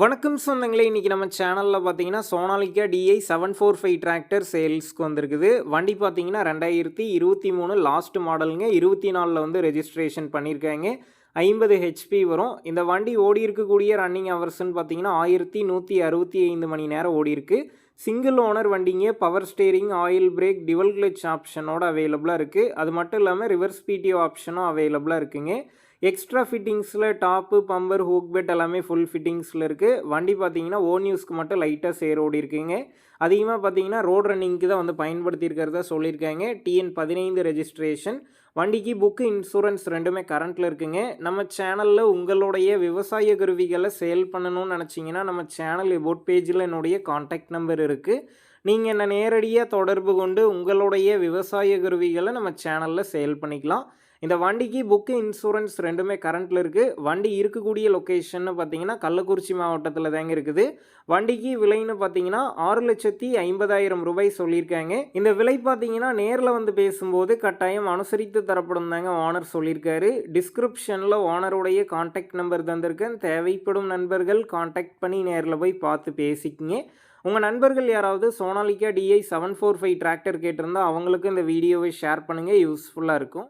வணக்கம் சொந்தங்களே இன்றைக்கி நம்ம சேனலில் பார்த்தீங்கன்னா Sonalika DI seven four five tractor சேல்ஸ்க்கு வந்திருக்குது. வண்டி பார்த்தீங்கன்னா ரெண்டாயிரத்தி இருபத்தி மூணு லாஸ்ட் மாடலுங்க இருபத்தி நாலில் வந்து ரெஜிஸ்ட்ரேஷன் பண்ணியிருக்காங்க ஐம்பது ஹெச்பி வரும். இந்த வண்டி ஓடி இருக்கக்கூடிய ரன்னிங் ஹவர்ஸ்னு பார்த்தீங்கன்னா ஆயிரத்தி நூற்றி அறுபத்தி ஐந்து மணி நேரம் ஓடி இருக்கு. சிங்கிள் ஓனர் வண்டிங்க. Power steering oil brake dual clutch ஆப்ஷனோட அவைலபிளாக இருக்குது அது மட்டும் இல்லாமல் ரிவர்ஸ் பிடிஓ ஆப்ஷனும் அவைலபிளாக இருக்குங்க. எக்ஸ்ட்ரா ஃபிட்டிங்ஸில் டாப்பு பம்பர் ஹூக் பெட் எல்லாமே ஃபுல் ஃபிட்டிங்ஸில் இருக்குது வண்டி பார்த்தீங்கன்னா ஓன் யூஸ்க்கு மட்டும் லைட்டாக சேர் ஓடி இருக்குங்க. அதிகமாக பார்த்தீங்கன்னா ரோட் ரன்னிங்க்கு தான் வந்து பயன்படுத்தியிருக்கிறதா சொல்லியிருக்காங்க. டிஎன் பதினைந்து ரெஜிஸ்ட்ரேஷன் வண்டிக்கு புக்கு இன்சூரன்ஸ் ரெண்டுமே கரண்ட்டில் இருக்குங்க. நம்ம சேனலில் உங்களுடைய விவசாய கருவிகளை சேல் பண்ணணும்னு நினச்சிங்கன்னா நம்ம சேனல் எபோட் பேஜில் என்னுடைய காண்டாக்ட் நம்பர் இருக்குது நீங்கள் என்ன நேரடியாக தொடர்பு கொண்டு உங்களுடைய விவசாய கருவிகளை நம்ம சேனலில் சேல் பண்ணிக்கலாம். இந்த வண்டிக்கு புக்கு இன்சூரன்ஸ் ரெண்டுமே கரண்ட்டில் இருக்குது வண்டி இருக்கக்கூடிய லொக்கேஷன்னு பார்த்தீங்கன்னா கள்ளக்குறிச்சி மாவட்டத்தில் தாங்க இருக்குது. வண்டிக்கு விலைன்னு பார்த்தீங்கன்னா ஆறு லட்சத்தி ஐம்பதாயிரம் ரூபாய் சொல்லியிருக்காங்க. இந்த விலை பார்த்தீங்கன்னா நேரில் வந்து பேசும்போது கட்டாயம் அனுசரித்து தரப்படும் தாங்க ஓனர் சொல்லியிருக்காரு. டிஸ்கிரிப்ஷனில் ஓனருடைய கான்டாக்ட் நம்பர் தந்திருக்கேன் தேவைப்படும் நண்பர்கள் காண்டாக்ட் பண்ணி நேரில் போய் பார்த்து பேசிக்கிங்க. உங்கள் நண்பர்கள் யாராவது Sonalika DI seven four five tractor கேட்டிருந்தால் அவங்களுக்கு இந்த வீடியோவை ஷேர் பண்ணுங்கள் யூஸ்ஃபுல்லாக இருக்கும்.